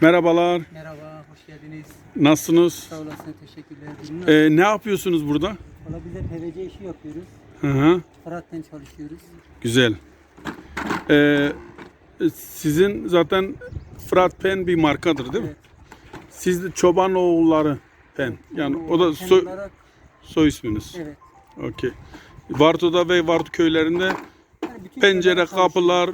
Merhabalar. Merhaba, hoş geldiniz. Nasılsınız? Sağ olasın, teşekkürler. Ee, ne yapıyorsunuz burada? Valla biz de PVC işi yapıyoruz. Hı hı. Fırat'tan çalışıyoruz. Güzel. Ee, sizin zaten Fırat Pen bir markadır değil mi? Evet. Siz de Çobanoğulları Pen. Yani o da Kendi soy, olarak, soy isminiz. evet. Okey. Varto'da ve Varto köylerinde Yani pencere, kapılar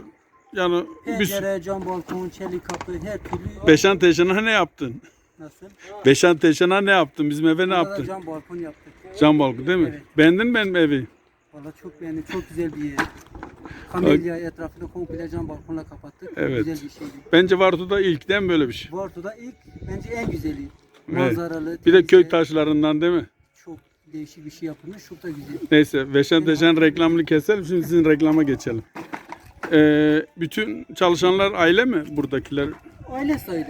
yani bir Pencere, cam balkon, çelik kapı, her türlü. Beşan Teşan'a ne yaptın? Nasıl? Beşan Teşan'a ne yaptın? Bizim eve ne Burada da yaptın? Cam balkon yaptık. Cam balkon değil mi? Evet. Beğendin mi benim evi? Valla çok beğendim, çok güzel bir yer. Kamelya etrafını komple cam balkonla kapattık. Evet. Güzel bir şeydi. Bence Varto'da ilkten böyle bir şey. Bu ortada ilk, bence en güzeli. Manzaralı. Bir de köy taşlarından değil mi? Çok değişik bir şey yapılmış, çok da güzel. Neyse Beşan Teşan reklamını keselim. Şimdi sizin reklama geçelim. Ee, bütün çalışanlar aile mi buradakiler? Aile sayılır.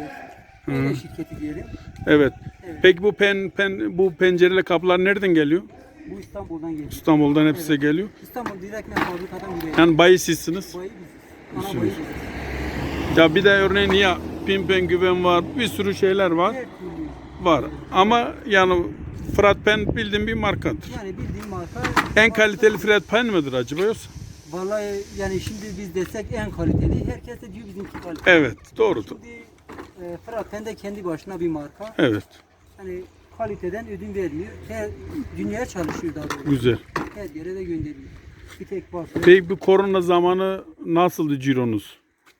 Aile şirketi diyelim. Evet. Evet. Peki bu pen, pen bu pencereli kapılar nereden geliyor? Bu İstanbul'dan geliyor. İstanbul'dan hepsi geliyor. İstanbul direkt fabrikadan buraya. Yani bayi sizsiniz. Bayı biziz. Ana biziz. Ya bir de örneğin ya Pimpen güven var. Bir sürü şeyler var. Var. Ama yani Fırat Pen bildiğim bir markadır. Yani bildiğim marka. En kaliteli Fırat Pen midir acaba yoksa? Vallahi yani şimdi biz desek en kaliteli. Herkes de diyor bizimki kaliteli. Evet. Doğrudur. Şimdi e, Fırat'ten de kendi başına bir marka. Evet. Hani kaliteden ödün vermiyor. Her dünyaya çalışıyor daha doğrusu. Güzel. Her yere de gönderiyor. Bir tek farkı. Peki bu korona zamanı nasıldı cironuz?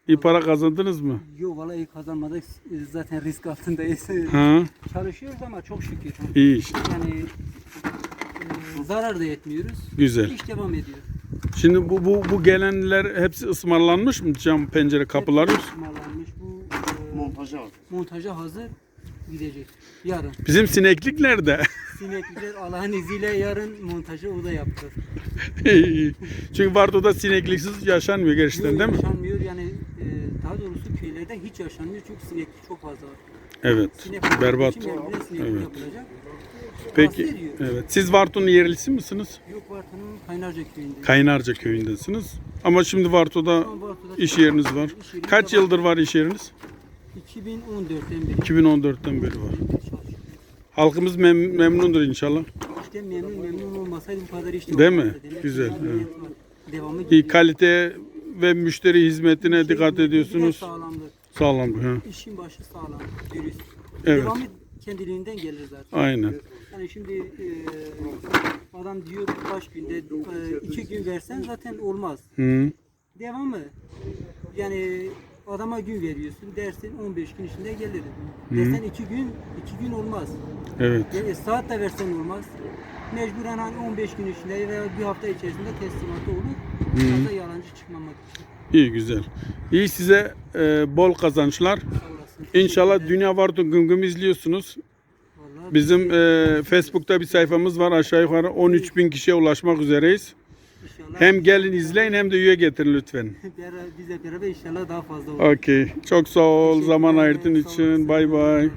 İyi para kazandınız mı? Yok vallahi kazanmadık. E, Zaten risk altındayız. Ha, Çalışıyoruz ama çok şükür. iyi iş. Yani e, zarar da etmiyoruz. Güzel. İş devam ediyor. Şimdi bu bu bu gelenler hepsi ısmarlanmış mı cam pencere kapıları? Hepsi ısmarlanmış. Bu e, Montaja al. montaja hazır gidecek. Yarın. Bizim sineklik nerede? Sineklikler Allah'ın izniyle yarın montajı o da yapacağız. Çünkü Vardo'da sinekliksiz yaşanmıyor gerçekten değil mi? Yaşanmıyor yani daha doğrusu köylerde hiç yaşanmıyor çünkü sineklik çok fazla var. Evet. Sinek Berbat. Evet. yapılacak. Peki. Evet. Siz Varto'nun yerlisi misiniz? Yok Vartan'ın Kaynarca köyünde. Kaynarca köyündesiniz. Ama şimdi Varto'da Varto'da iş yeriniz var. İş yerimiz Kaç var. yıldır var iş yeriniz? 2014'ten beri 2014'ten beri var. Halkımız mem- memnundur inşallah. İşte memnun memnun olmasaydı bu kadar iş de Değil mi? Güzel, evet. İyi kalite ve müşteri hizmetine İşin dikkat ediyorsunuz. Sağlamdır. Sağlam. Ha. İşin başı sağlam. Dürüst. Evet. Devamı kendiliğinden gelir zaten. Aynen. Yani şimdi e, adam diyor kaç günde e, iki gün versen zaten olmaz. Hı. Devamı yani adama gün veriyorsun dersin 15 gün içinde gelir. Desen iki gün iki gün olmaz. Evet. Yani saat de versen olmaz. Mecburen hani 15 gün içinde veya bir hafta içerisinde teslimatı olur. Da yalancı çıkmamak için. İyi güzel. İyi size e, bol kazançlar. İnşallah. Dünya Varto Gümgüm izliyorsunuz. Vallahi Bizim e, Facebook'ta bir sayfamız var. Aşağı yukarı 13 bin kişiye ulaşmak üzereyiz. İnşallah Hem gelin izleyin hem de üye getirin lütfen. bizle beraber inşallah daha fazla olur. Okey. Çok sağ ol zaman ayırdığın için. Bay bay.